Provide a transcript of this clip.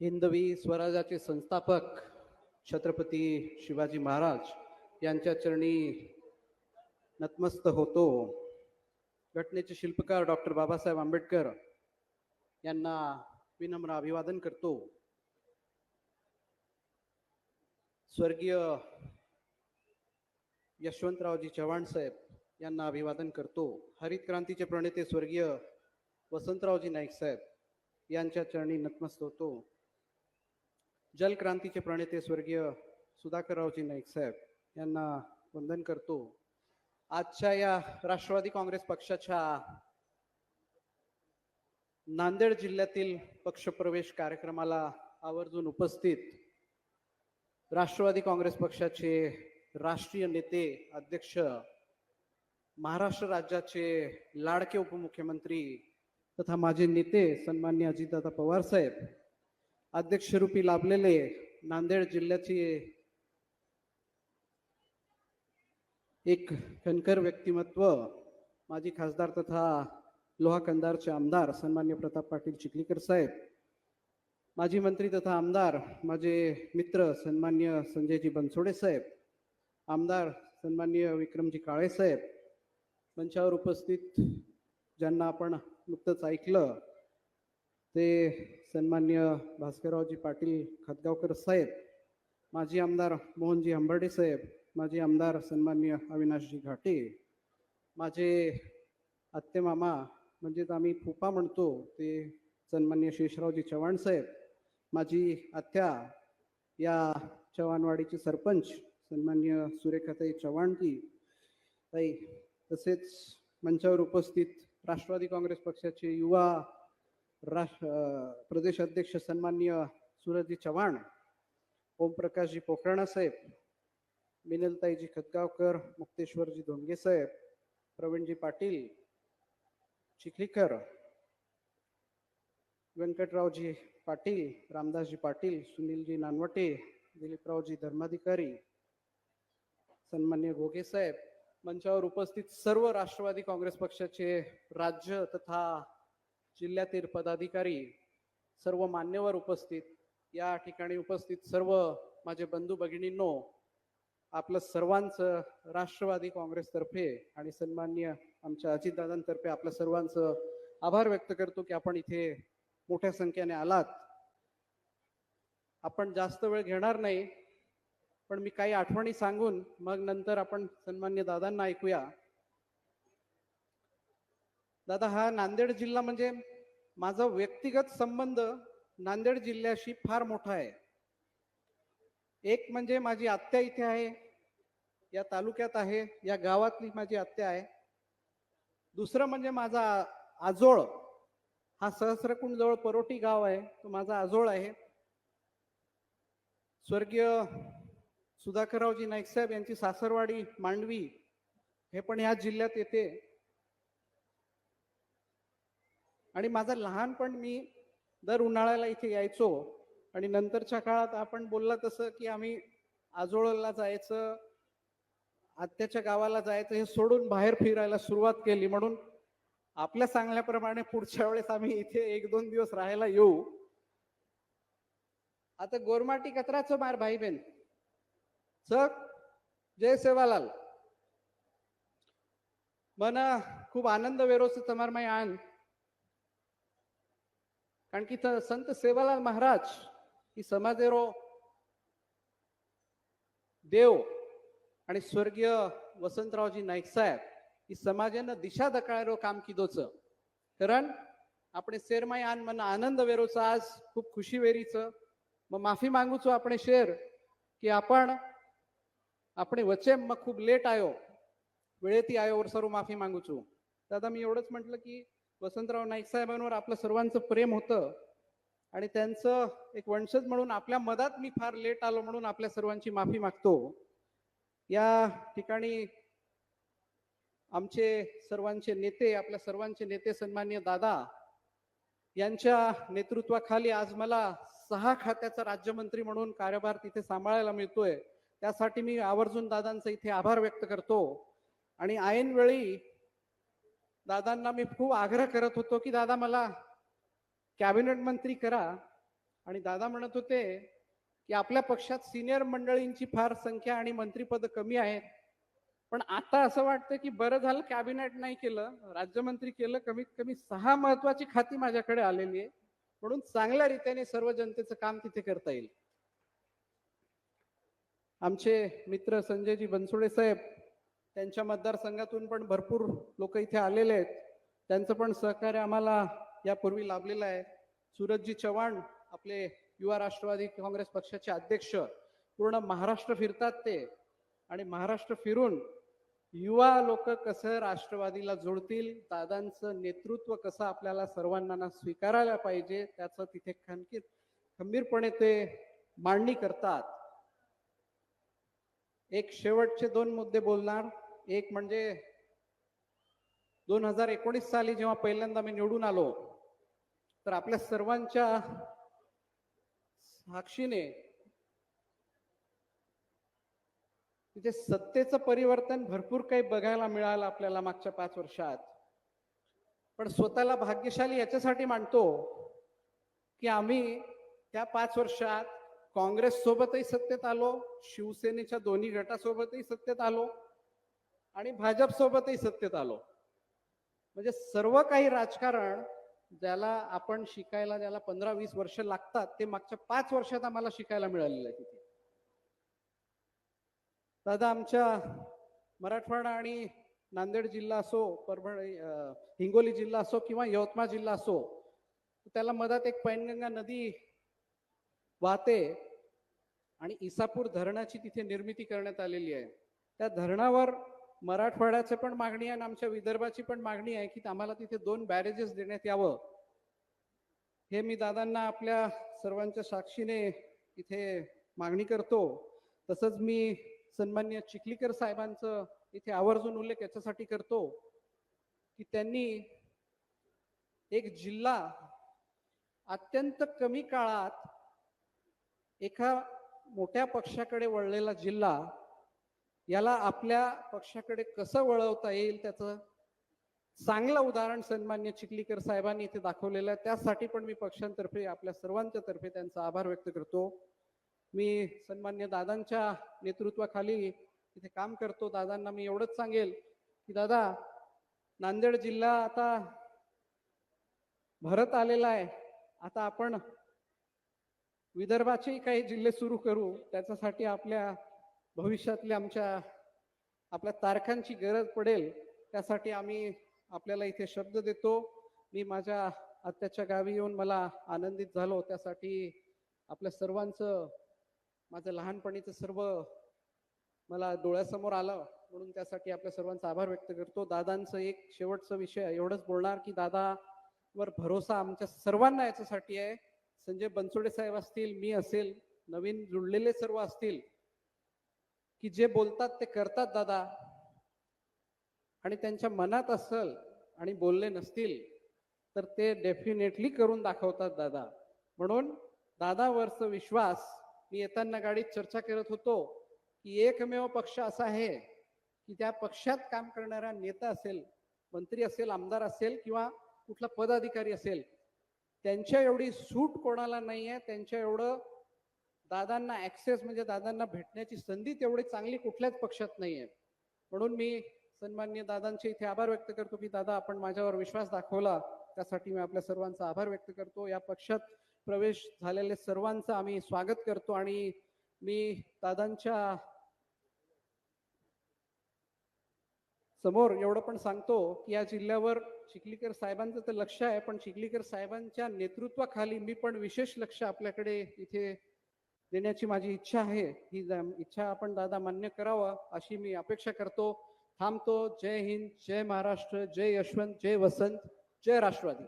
हिंदवी स्वराज्याचे संस्थापक छत्रपती शिवाजी महाराज यांच्या चरणी नतमस्त होतो. घटनेचे शिल्पकार डॉक्टर बाबासाहेब आंबेडकर यांना विनम्र अभिवादन करतो. स्वर्गीय यशवंतरावजी चव्हाण साहेब यांना अभिवादन करतो. हरित क्रांतीचे प्रणेते स्वर्गीय वसंतरावजी नाईक साहेब यांच्या चरणी नतमस्त होतो. जलक्रांतीचे प्रणेते स्वर्गीय सुधाकररावजी नाईक साहेब यांना वंदन करतो. आजच्या या राष्ट्रवादी काँग्रेस पक्षाच्या नांदेड जिल्ह्यातील पक्षप्रवेश कार्यक्रमाला आवर्जून उपस्थित राष्ट्रवादी काँग्रेस पक्षाचे राष्ट्रीय नेते अध्यक्ष महाराष्ट्र राज्याचे लाडके उपमुख्यमंत्री तथा माझे नेते सन्मान्य अजितदादा पवार साहेब अध्यक्षरूपी लाभलेले नांदेड जिल्ह्याचे एक कणकर व्यक्तिमत्व माजी खासदार तथा लोहा कंदारचे आमदार सन्मान्य प्रताप पाटील चिखलीकर साहेब माजी मंत्री तथा आमदार माझे मित्र सन्मान्य संजयजी बनसोडे साहेब आमदार सन्मान्य विक्रमजी काळे साहेब मंचावर उपस्थित ज्यांना आपण नुकतंच ऐकलं ते सन्मान्य भास्कररावजी पाटील खतगावकर साहेब माजी आमदार मोहनजी हंबर्डे साहेब माजी आमदार सन्मान्य अविनाशजी घाटे माझे आत्तेमामा म्हणजेच आम्ही फुपा म्हणतो ते सन्मान्य शेषरावजी चव्हाण साहेब माझी आत्या या चव्हाणवाडीचे सरपंच सन्मान्य सुरेखाताई चव्हाणजी ताई तसेच मंचावर उपस्थित राष्ट्रवादी काँग्रेस पक्षाचे युवा राष्ट्र प्रदेश अध्यक्ष सन्मान्य सूरजजी चव्हाण ओमप्रकाशजी पोखराणा साहेब मिनलताईजी खतगावकर मुक्तेश्वरजी धोंडगे साहेब प्रवीणजी पाटील चिखलीकर व्यंकटरावजी पाटील रामदासजी पाटील सुनीलजी नानवटे दिलीपरावजी धर्माधिकारी सन्मान्य घोगे साहेब मंचावर उपस्थित सर्व राष्ट्रवादी काँग्रेस पक्षाचे राज्य तथा जिल्ह्यातील पदाधिकारी सर्व मान्यवर उपस्थित या ठिकाणी उपस्थित सर्व माझे बंधू भगिनींनो आपलं सर्वांचं राष्ट्रवादी काँग्रेसतर्फे आणि सन्मान्य आमच्या अजितदादांतर्फे आपलं सर्वांचं आभार व्यक्त करतो की आपण इथे मोठ्या संख्येने आलात. आपण जास्त वेळ घेणार नाही पण मी काही आठवणी सांगून मग नंतर आपण सन्मान्य दादांना ऐकूया. दादा हा नांदेड जिल्हा म्हणजे माझा व्यक्तिगत संबंध नांदेड जिल्ह्याशी फार मोठा आहे. एक म्हणजे माझी आत्या इथे आहे या तालुक्यात आहे या गावातली माझी आत्या आहे. दुसरं म्हणजे माझा आजोळ हा सहस्रकुंड जवळ परोटी गाव आहे तो माझा आजोळ आहे. स्वर्गीय सुधाकररावजी नाईक साहेब यांची सासरवाडी मांडवी हे पण ह्या जिल्ह्यात येते. आणि माझं लहानपण मी दर उन्हाळ्याला इथे यायचो. आणि नंतरच्या काळात आपण बोलला तसं की आम्ही आजोळला जायचं आत्याच्या गावाला जायचं हे सोडून बाहेर फिरायला सुरुवात केली. म्हणून आपल्या सांगण्याप्रमाणे पुढच्या वेळेस आम्ही इथे एक दोन दिवस राहायला येऊ. आता गोरमाटी कचराचं मार भाई बेन चक जय सेवालाल. मन खूप आनंद वेरोचं तमारमाई आण. कारण की संत सेवालाल महाराज ही समाजेरो देव आणि स्वर्गीय वसंतरावजी नाईक साहेब ही समाजानं दिशा दकाळेरो काम किदोच. कारण आपण शेरमाई आन मन आनंद वेरोच आज खूप खुशी वेरीचं. मग माफी मागूचो आपण शेर की आपण आपण वचे मग खूप लेट आयो. वेळेती आयोवर सर्व माफी मागूचो. दादा मी एवढंच म्हटलं की वसंतराव नाईक साहेबांवर आपलं सर्वांचं प्रेम होतं. आणि त्यांचं एक वंशज म्हणून आपल्या मधात मी फार लेट आलो म्हणून आपल्या सर्वांची माफी मागतो. या ठिकाणी आमचे सर्वांचे नेते आपल्या सर्वांचे नेते सन्मान्य दादा यांच्या नेतृत्वाखाली आज मला सहा खात्याचा राज्यमंत्री म्हणून कार्यभार तिथे सांभाळायला मिळतोय. त्यासाठी मी आवर्जून दादांचा इथे आभार व्यक्त करतो. आणि ऐनवेळी दादांना मी खूप आग्रह करत होतो की दादा मला कॅबिनेट मंत्री करा. आणि दादा म्हणत होते की आपल्या पक्षात सिनियर मंडळींची फार संख्या आणि मंत्रीपद कमी आहेत. पण आता असं वाटतं की बरं झालं कॅबिनेट नाही केलं राज्यमंत्री केलं कमीत कमी सहा महत्वाची खाती माझ्याकडे आलेली आहे. म्हणून चांगल्या रीतीने सर्व जनतेचं काम तिथे करता येईल. आमचे मित्र संजयजी बनसोडे साहेब त्यांच्या मतदारसंघातून पण भरपूर लोक इथे आलेले आहेत. त्यांचं पण सहकार्य आम्हाला यापूर्वी लाभलेलं आहे. सूरजजी चव्हाण आपले युवा राष्ट्रवादी काँग्रेस पक्षाचे अध्यक्ष पूर्ण महाराष्ट्र फिरतात ते. आणि महाराष्ट्र फिरून युवा लोक कसं राष्ट्रवादीला जोडतील दादांचं नेतृत्व कसं आपल्याला सर्वांना स्वीकारायला पाहिजे त्याचं तिथे खनकीर खंबीरपणे ते मांडणी करतात. एक शेवटचे दोन मुद्दे बोलणार. एक म्हणजे दोन हजार एकोणीस साली जेव्हा पहिल्यांदा मी निवडून आलो तर आपल्या सर्वांच्या साक्षीने तिथे सत्तेचं परिवर्तन भरपूर काही बघायला मिळालं आपल्याला मागच्या पाच वर्षात. पण स्वतःला भाग्यशाली याच्यासाठी मानतो की आम्ही त्या पाच वर्षात काँग्रेस सोबतही सत्तेत आलो शिवसेनेच्या दोन्ही गटासोबतही सत्तेत आलो. आणि भाजप सोबतही सत्तेत आलो. म्हणजे सर्व काही राजकारण ज्याला आपण शिकायला ज्याला पंधरा वीस वर्ष लागतात ते मागच्या पाच वर्षात आम्हाला शिकायला मिळालेलं आहे तिथे. दादा आमच्या मराठवाडा आणि नांदेड जिल्हा असो परभणी हिंगोली जिल्हा असो किंवा यवतमाळ जिल्हा असो त्याला मधात एक पैनगंगा नदी वाहते आणि इसापूर धरणाची तिथे निर्मिती करण्यात आलेली आहे. त्या धरणावर मराठवाड्याची पण मागणी आहे आणि आमच्या विदर्भाची पण मागणी आहे की आम्हाला तिथे दोन बॅरेजेस देण्यात यावं. हे मी दादांना आपल्या सर्वांच्या साक्षीने इथे मागणी करतो. तसंच मी सन्मान्य चिखलीकर साहेबांचं इथे आवर्जून उल्लेख याच्यासाठी करतो की त्यांनी एक जिल्हा अत्यंत कमी काळात एका मोठ्या पक्षाकडे वळलेला जिल्हा याला आपल्या पक्षाकडे कसं वळवता येईल त्याचं चांगलं उदाहरण सन्मान्य चिखलीकर साहेबांनी इथे दाखवलेलं आहे. त्यासाठी पण मी पक्षांतर्फे आपल्या सर्वांच्या तर्फे त्यांचा आभार व्यक्त करतो. मी सन्मान्य दादांच्या नेतृत्वाखाली इथे काम करतो. दादांना मी एवढंच सांगेल की दादा नांदेड जिल्हा आता भरत आलेला आहे. आता आपण विदर्भाचेही काही जिल्हे सुरू करू. त्याच्यासाठी आपल्या भविष्यातल्या आमच्या आपल्या तारखांची गरज पडेल त्यासाठी आम्ही आपल्याला इथे शब्द देतो. मी माझ्या आत्याच्या गावी येऊन मला आनंदित झालो. त्यासाठी आपल्या सर्वांचं माझं लहानपणीचं सर्व मला डोळ्यासमोर आलं. म्हणून त्यासाठी आपल्या सर्वांचा आभार व्यक्त करतो. दादांचं एक शेवटचा विषय एवढंच बोलणार की दादावर भरोसा आमच्या सर्वांना याच्यासाठी आहे. संजय बनसोडे साहेब असतील मी असेल नवीन जुळलेले सर्व असतील की जे बोलतात ते करतात दादा. आणि त्यांच्या मनात असल आणि बोलले नसतील तर ते डेफिनेटली करून दाखवतात दादा. म्हणून दादावरचा विश्वास मी येताना गाडीत चर्चा करत होतो की एकमेव पक्ष असा आहे की त्या पक्षात काम करणारा नेता असेल मंत्री असेल आमदार असेल किंवा कुठला पदाधिकारी असेल त्यांच्या एवढी सूट कोणाला नाही आहे त्यांच्या एवढं दादांना ॲक्सेस म्हणजे दादांना भेटण्याची संधी तेवढी चांगली कुठल्याच पक्षात नाही आहे म्हणून मी सन्मान्य दादांचे इथे आभार व्यक्त करतो की दादा आपण माझ्यावर विश्वास दाखवला. त्यासाठी मी आपल्या सर्वांचा आभार व्यक्त करतो. या पक्षात प्रवेश झालेले सर्वांचं आम्ही स्वागत करतो आणि मी दादांच्या समोर एवढं पण सांगतो की या जिल्ह्यावर चिखलीकर साहेबांचं तर लक्ष आहे पण चिखलीकर साहेबांच्या नेतृत्वाखाली मी पण विशेष लक्ष आपल्याकडे इथे देण्याची माझी इच्छा आहे. ही इच्छा आपण दादा मान्य करावा अशी मी अपेक्षा करतो. थांबतो. जय हिंद जय महाराष्ट्र जय यशवंत जय वसंत जय राष्ट्रवादी.